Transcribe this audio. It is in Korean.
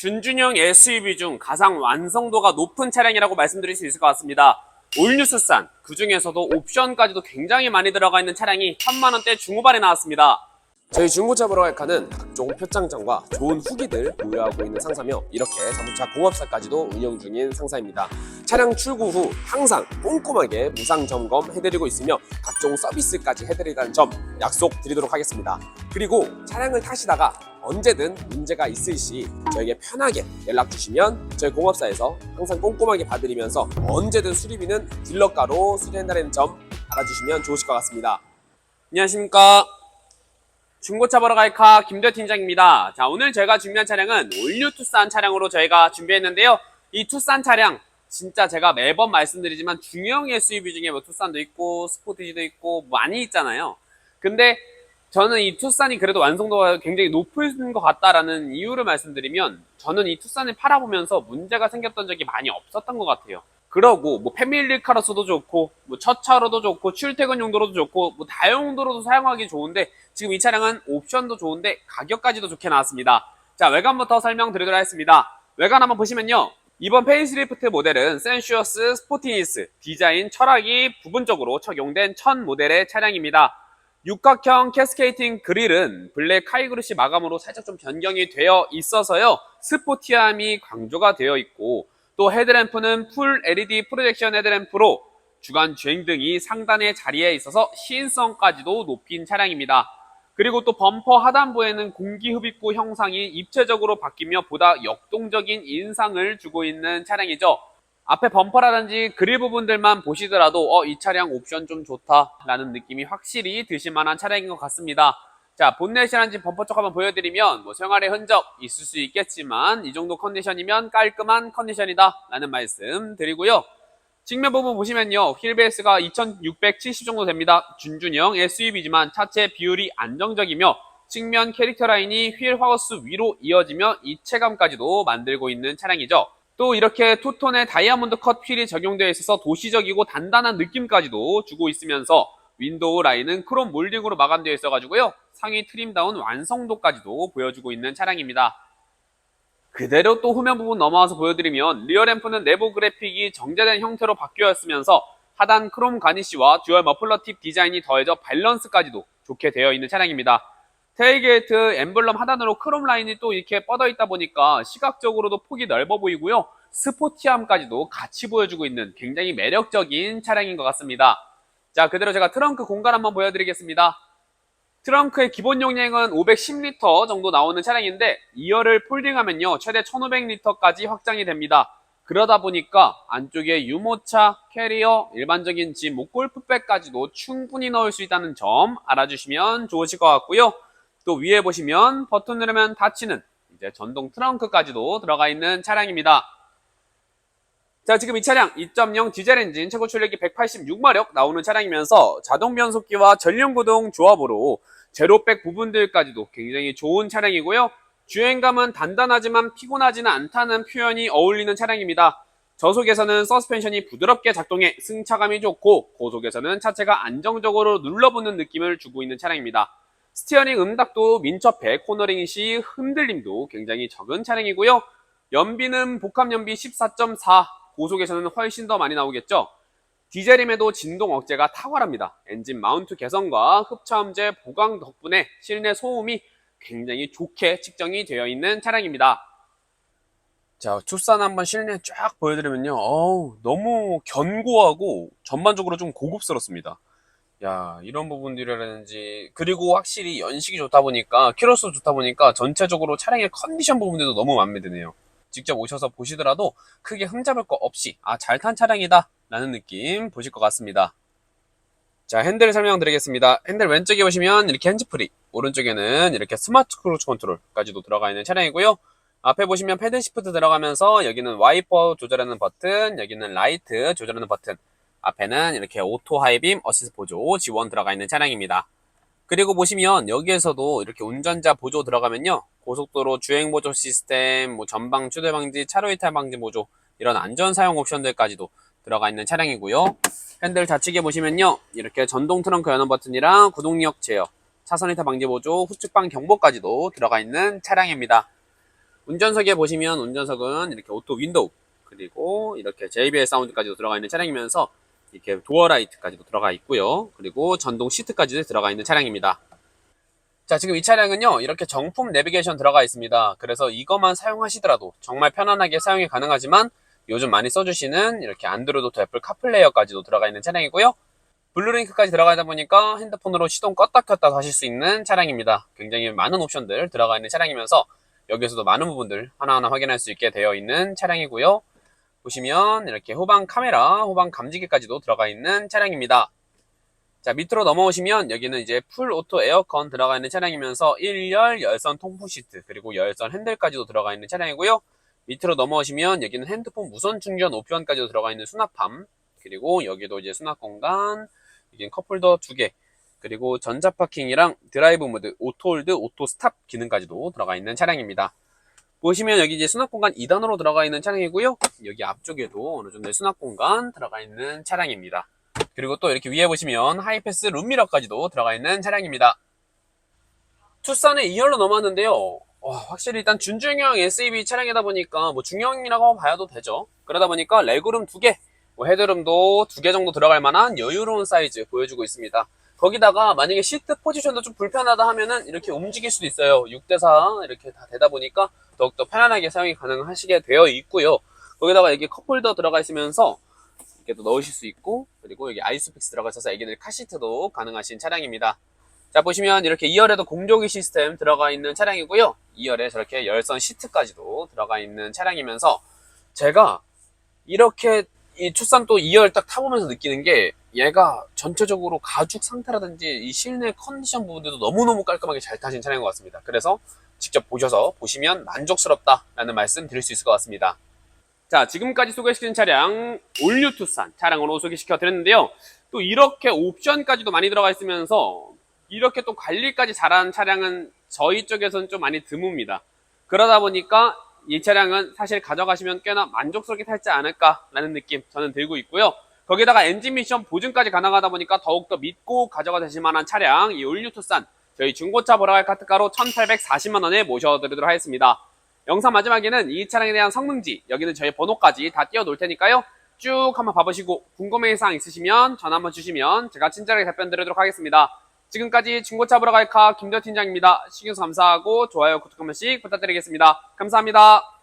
준준형 SUV 중 가장 완성도가 높은 차량이라고 말씀드릴 수 있을 것 같습니다. 올뉴스산, 그 중에서도 옵션까지도 굉장히 많이 들어가 있는 차량이 3만원대 중후반에 나왔습니다. 저희 중고차 칸은 각종 표창장과 좋은 후기들 보유하고 있는 상사며 이렇게 자동차 공업사까지도 운영 중인 상사입니다. 차량 출고 후 항상 꼼꼼하게 무상 점검 해드리고 있으며 각종 서비스까지 해드리다는 점 약속드리도록 하겠습니다. 그리고 차량을 타시다가 언제든 문제가 있을 시 저에게 편하게 연락 주시면 저희 공업사에서 항상 꼼꼼하게 봐드리면서 언제든 수리비는 딜러가로 수리한다는 점 알아주시면 좋으실 것 같습니다. 안녕하십니까. 중고차 보러 갈카 김대 팀장입니다. 자, 오늘 제가 준비한 차량은 올뉴 투싼 차량으로 저희가 준비했는데요. 이 투싼 차량, 진짜 제가 매번 말씀드리지만 중형 SUV 중에 뭐 투싼도 있고 스포티지도 있고 많이 있잖아요. 근데 저는 이 투싼이 그래도 완성도가 굉장히 높은 것 같다라는 이유를 말씀드리면 저는 이 투싼을 팔아보면서 문제가 생겼던 적이 많이 없었던 것 같아요. 그러고 뭐 패밀리카로서도 좋고 뭐 첫 차로도 좋고 출퇴근 용도로도 좋고 뭐 다용도로도 사용하기 좋은데 지금 이 차량은 옵션도 좋은데 가격까지도 좋게 나왔습니다. 자 외관부터 설명드리도록 하겠습니다. 외관 한번 보시면요. 이번 페이스리프트 모델은 센슈어스 스포티니스 디자인 철학이 부분적으로 적용된 첫 모델의 차량입니다. 육각형 캐스케이팅 그릴은 블랙 하이그루시 마감으로 살짝 좀 변경이 되어 있어서요. 스포티함이 강조가 되어 있고 또 헤드램프는 풀 LED 프로젝션 헤드램프로 주간 주행 등이 상단의 자리에 있어서 시인성까지도 높인 차량입니다. 그리고 또 범퍼 하단부에는 공기 흡입구 형상이 입체적으로 바뀌며 보다 역동적인 인상을 주고 있는 차량이죠. 앞에 범퍼라든지 그릴 부분들만 보시더라도 어, 이 차량 옵션 좀 좋다라는 느낌이 확실히 드실 만한 차량인 것 같습니다. 자, 본넷이란지 범퍼 쪽 한번 보여드리면 뭐 생활의 흔적 있을 수 있겠지만 이 정도 컨디션이면 깔끔한 컨디션이다 라는 말씀 드리고요. 측면 부분 보시면요. 휠베이스가 2670 정도 됩니다. 준준형 SUV지만 차체 비율이 안정적이며 측면 캐릭터 라인이 휠 하우스 위로 이어지며 입체감까지도 만들고 있는 차량이죠. 또 이렇게 투톤의 다이아몬드 컷 휠이 적용되어 있어서 도시적이고 단단한 느낌까지도 주고 있으면서 윈도우 라인은 크롬 몰딩으로 마감되어 있어가지고요. 상위 트림다운 완성도까지도 보여주고 있는 차량입니다. 그대로 또 후면 부분 넘어와서 보여드리면 리어 램프는 내부 그래픽이 정제된 형태로 바뀌었으면서 하단 크롬 가니쉬와 듀얼 머플러 팁 디자인이 더해져 밸런스까지도 좋게 되어 있는 차량입니다. 테일게이트 엠블럼 하단으로 크롬 라인이 또 이렇게 뻗어 있다 보니까 시각적으로도 폭이 넓어 보이고요. 스포티함까지도 같이 보여주고 있는 굉장히 매력적인 차량인 것 같습니다. 자, 그대로 제가 트렁크 공간 한번 보여드리겠습니다. 트렁크의 기본 용량은 510리터 정도 나오는 차량인데 2열을 폴딩하면요 최대 1500리터까지 확장이 됩니다. 그러다 보니까 안쪽에 유모차, 캐리어, 일반적인 짐, 뭐 골프백까지도 충분히 넣을 수 있다는 점 알아주시면 좋으실 것 같고요. 또 위에 보시면 버튼 누르면 닫히는 이제 전동 트렁크까지도 들어가 있는 차량입니다. 자, 지금 이 차량 2.0 디젤 엔진 최고 출력이 186마력 나오는 차량이면서 자동 변속기와 전륜 구동 조합으로 제로백 부분들까지도 굉장히 좋은 차량이고요. 주행감은 단단하지만 피곤하지는 않다는 표현이 어울리는 차량입니다. 저속에서는 서스펜션이 부드럽게 작동해 승차감이 좋고 고속에서는 차체가 안정적으로 눌러붙는 느낌을 주고 있는 차량입니다. 스티어링 음각도 민첩해 코너링 시 흔들림도 굉장히 적은 차량이고요. 연비는 복합 연비 14.4 고속에서는 훨씬 더 많이 나오겠죠. 디젤임에도 진동 억제가 탁월합니다. 엔진 마운트 개선과 흡차음제 보강 덕분에 실내 소음이 굉장히 좋게 측정이 되어 있는 차량입니다. 자, 투싼 한번 실내 쫙 보여드리면요. 어우, 너무 견고하고 전반적으로 좀 고급스럽습니다. 야, 이런 부분들이라든지, 그리고 확실히 연식이 좋다 보니까, 키로수 좋다 보니까 전체적으로 차량의 컨디션 부분들도 너무 마음에 드네요. 직접 오셔서 보시더라도 크게 흠잡을 거 없이, 아, 잘 탄 차량이다. 라는 느낌 보실 것 같습니다. 자, 핸들 설명드리겠습니다. 핸들 왼쪽에 보시면 이렇게 핸즈프리, 오른쪽에는 이렇게 스마트 크루즈 컨트롤까지도 들어가 있는 차량이고요. 앞에 보시면 패드 시프트 들어가면서 여기는 와이퍼 조절하는 버튼, 여기는 라이트 조절하는 버튼, 앞에는 이렇게 오토 하이빔 어시스 보조 지원 들어가 있는 차량입니다. 그리고 보시면 여기에서도 이렇게 운전자 보조 들어가면요. 고속도로 주행 보조 시스템, 뭐 전방 추돌 방지, 차로 이탈 방지 보조 이런 안전 사용 옵션들까지도 들어가 있는 차량이고요. 핸들 좌측에 보시면요. 이렇게 전동 트렁크 연원 버튼이랑 구동력 제어, 차선 이탈 방지 보조, 후측방 경보까지도 들어가 있는 차량입니다. 운전석에 보시면 운전석은 이렇게 오토 윈도우 그리고 이렇게 JBL 사운드까지도 들어가 있는 차량이면서 이렇게 도어 라이트까지도 들어가 있고요. 그리고 전동 시트까지도 들어가 있는 차량입니다. 자, 지금 이 차량은요, 이렇게 정품 내비게이션 들어가 있습니다. 그래서 이것만 사용하시더라도 정말 편안하게 사용이 가능하지만 요즘 많이 써주시는 이렇게 안드로이드 애플 카플레이어까지도 들어가 있는 차량이고요. 블루링크까지 들어가다 보니까 핸드폰으로 시동 껐다 켰다 하실 수 있는 차량입니다. 굉장히 많은 옵션들 들어가 있는 차량이면서 여기에서도 많은 부분들 하나하나 확인할 수 있게 되어 있는 차량이고요. 보시면 이렇게 후방 카메라, 후방 감지기까지도 들어가 있는 차량입니다. 자, 밑으로 넘어오시면 여기는 이제 풀 오토 에어컨 들어가 있는 차량이면서 1열 열선 통풍 시트 그리고 열선 핸들까지도 들어가 있는 차량이고요. 밑으로 넘어오시면 여기는 핸드폰 무선 충전 옵션까지도 들어가 있는 수납함 그리고 여기도 이제 수납 공간 여기는 컵홀더 두개 그리고 전자 파킹이랑 드라이브 모드 오토홀드 오토 스탑 기능까지도 들어가 있는 차량입니다. 보시면 여기 이제 수납 공간 2단으로 들어가 있는 차량이고요. 여기 앞쪽에도 어느 정도의 수납 공간 들어가 있는 차량입니다. 그리고 또 이렇게 위에 보시면 하이패스 룸미러까지도 들어가 있는 차량입니다. 투싼의 2열로 넘어왔는데요. 와, 확실히 일단 준중형 SUV 차량이다 보니까 뭐 중형이라고 봐도 되죠. 그러다 보니까 레그룸 2개, 뭐 헤드룸도 2개 정도 들어갈 만한 여유로운 사이즈 보여주고 있습니다. 거기다가 만약에 시트 포지션도 좀 불편하다 하면은 이렇게 움직일 수도 있어요. 6대4 이렇게 다 되다 보니까 더욱더 편안하게 사용이 가능하시게 되어 있고요. 거기다가 여기 컵홀더 들어가 있으면서 이렇게 또 넣으실 수 있고 그리고 여기 아이스픽스 들어가 있어서 애기들 카시트도 가능하신 차량입니다. 자 보시면 이렇게 2열에도 공조기 시스템 들어가 있는 차량이고요. 2열에 저렇게 열선 시트까지도 들어가 있는 차량이면서 제가 이렇게 이 투싼 또 2열 딱 타보면서 느끼는 게 얘가 전체적으로 가죽 상태라든지 이 실내 컨디션 부분들도 너무너무 깔끔하게 잘 타신 차량인 것 같습니다. 그래서 직접 보셔서 보시면 만족스럽다라는 말씀 드릴 수 있을 것 같습니다. 자, 지금까지 소개시킨 차량 올뉴 투싼 차량으로 소개시켜 드렸는데요. 또 이렇게 옵션까지도 많이 들어가 있으면서 이렇게 또 관리까지 잘하는 차량은 저희 쪽에서는 좀 많이 드뭅니다. 그러다 보니까 이 차량은 사실 가져가시면 꽤나 만족스럽게 탈지 않을까라는 느낌 저는 들고 있고요. 거기다가 엔진 미션 보증까지 가능하다 보니까 더욱더 믿고 가져가 되실 만한 차량 이 올뉴 투싼 저희 중고차 보러 갈 카트가로 1840만 원에 모셔드리도록 하겠습니다. 영상 마지막에는 이 차량에 대한 성능지 여기는 저희 번호까지 다 띄워 놓을 테니까요. 쭉 한번 봐보시고 궁금해 사항 있으시면 전화 한번 주시면 제가 친절하게 답변 드리도록 하겠습니다. 지금까지 중고차 보러 갈카 김대 팀장입니다. 시청해주셔서 감사하고 좋아요, 구독 한 번씩 부탁드리겠습니다. 감사합니다.